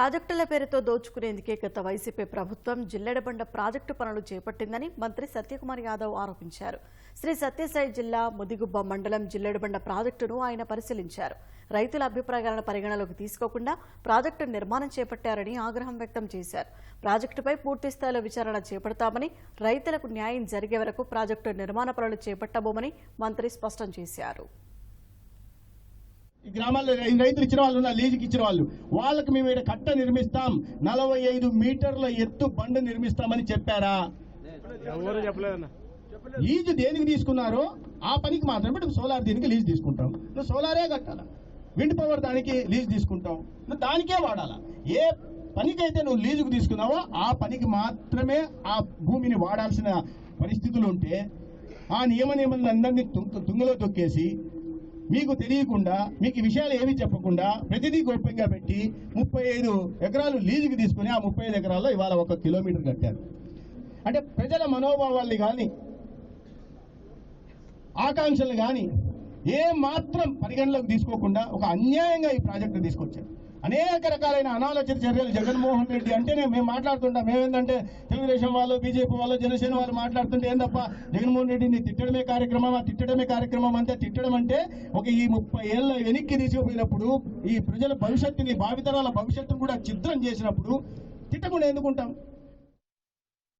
ప్రాజెక్టుల పేరుతో దోచుకునేందుకే గత వైసీపీ ప్రభుత్వం జిల్లెడబండ ప్రాజెక్టు పనులు చేపట్టిందని మంత్రి సత్యకుమార్ యాదవ్ ఆరోపించారు. శ్రీ సత్యసాయి జిల్లా ముదిగుబ్బ మండలం జిల్లెడబండ ప్రాజెక్టును ఆయన పరిశీలించారు. రైతుల అభిప్రాయాలను పరిగణలోకి తీసుకోకుండా ప్రాజెక్టు నిర్మాణం చేపట్టారని ఆగ్రహం వ్యక్తం చేశారు. ప్రాజెక్టుపై పూర్తి స్థాయిలో విచారణ చేపడతామని రైతులకు న్యాయం జరిగే వరకు ప్రాజెక్టు నిర్మాణ పనులు చేపట్టబోమని మంత్రి స్పష్టం చేశారు. గ్రామాల్లో రైతులు ఇచ్చిన వాళ్ళు ఉన్నారు లీజుకి ఇచ్చిన వాళ్ళు. వాళ్ళకి మేము ఇక్కడ కట్ట నిర్మిస్తాం. నలభై ఐదు మీటర్ల ఎత్తు బండ నిర్మిస్తామని చెప్పారా? ఎవరు లీజు దేనికి తీసుకున్నారో ఆ పనికి మాత్రమే ఇప్పుడు సోలార్ దీనికి లీజ్ తీసుకుంటాం. నువ్వు సోలారే కట్టాలా? విండ్ పవర్ దానికి లీజ్ తీసుకుంటాం. నువ్వు దానికే వాడాలా? ఏ పనికైతే నువ్వు లీజుకు తీసుకున్నావో ఆ పనికి మాత్రమే ఆ భూమిని వాడాల్సిన పరిస్థితులు ఉంటే ఆ నియమ నిబంధనలందరినీ తుంగ- తుంగలో తొక్కేసి మీకు తెలియకుండా మీకు విషయాలు ఏమీ చెప్పకుండా ప్రతిదీ గోప్యంగా పెట్టి ముప్పై ఐదు ఎకరాలు లీజుకి తీసుకుని ఆ ముప్పై ఐదు ఎకరాల్లో ఇవాళ ఒక కిలోమీటర్ కట్టారు. అంటే ప్రజల మనోభావాల్ని కానీ ఆకాంక్షలు కానీ ఏ మాత్రం పరిగణలోకి తీసుకోకుండా ఒక అన్యాయంగా ఈ ప్రాజెక్టు తీసుకొచ్చారు. అనేక రకాలైన అనాలోచిత చర్యలు జగన్మోహన్ రెడ్డి అంటేనే మేము మాట్లాడుతుంటాం. మేమేంటంటే తెలుగుదేశం వాళ్ళు బీజేపీ వాళ్ళు జనసేన వాళ్ళు మాట్లాడుతుంటే ఏం తప్ప జగన్మోహన్ రెడ్డిని తిట్టడమే కార్యక్రమం ఆ తిట్టడమే కార్యక్రమం అంతే తిట్టడం అంటే ఒక ఈ ముప్పై ఏళ్ళ వెనక్కి తీసుకుపోయినప్పుడు ఈ ప్రజల భవిష్యత్తుని భావితరాల భవిష్యత్తును కూడా చిత్రం చేసినప్పుడు తిట్టకుండా ఎందుకుంటాం?